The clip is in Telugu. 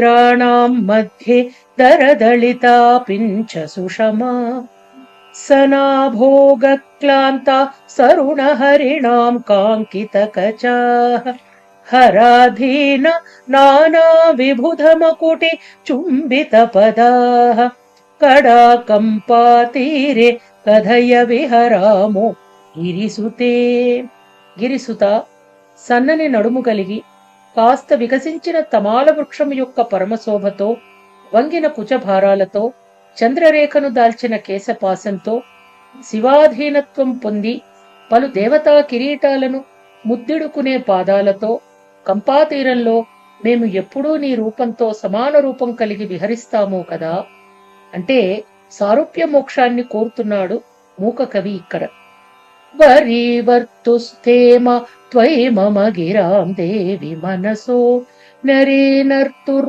మిత్రాణం మధ్యే దరదళితాపించ సుషమా సనాభోగక్లాంత సరుణహరిణాం కాంకితకచాః హరాధీన నానా విబుధమకుటి చుంబితపదాः కడాకంపాతీరే కథయ విహరామో గిరిసుతే గిరిసుత సన్నని నడుము కలిగి కాస్త వికసించిన తమాల వృక్షం యొక్క పరమశోభతో వంగిన కుచభారాలతో చంద్రరేఖను దాల్చిన కేశపాసంతో శివాధీనత్వం పొంది పలు దేవతా కిరీటాలను ముద్దిడుకునే పాదాలతో కంపాతీరంలో మేము ఎప్పుడూ నీ రూపంతో సమాన రూపం కలిగి విహరిస్తాము కదా? అంటే సారూప్య మోక్షాన్ని కోరుతున్నాడు మూకకవి ఇక్కడ. वरीवर्तुस्थेम त्वयि मम गिरां देवि मनसो नरे नर्तुर्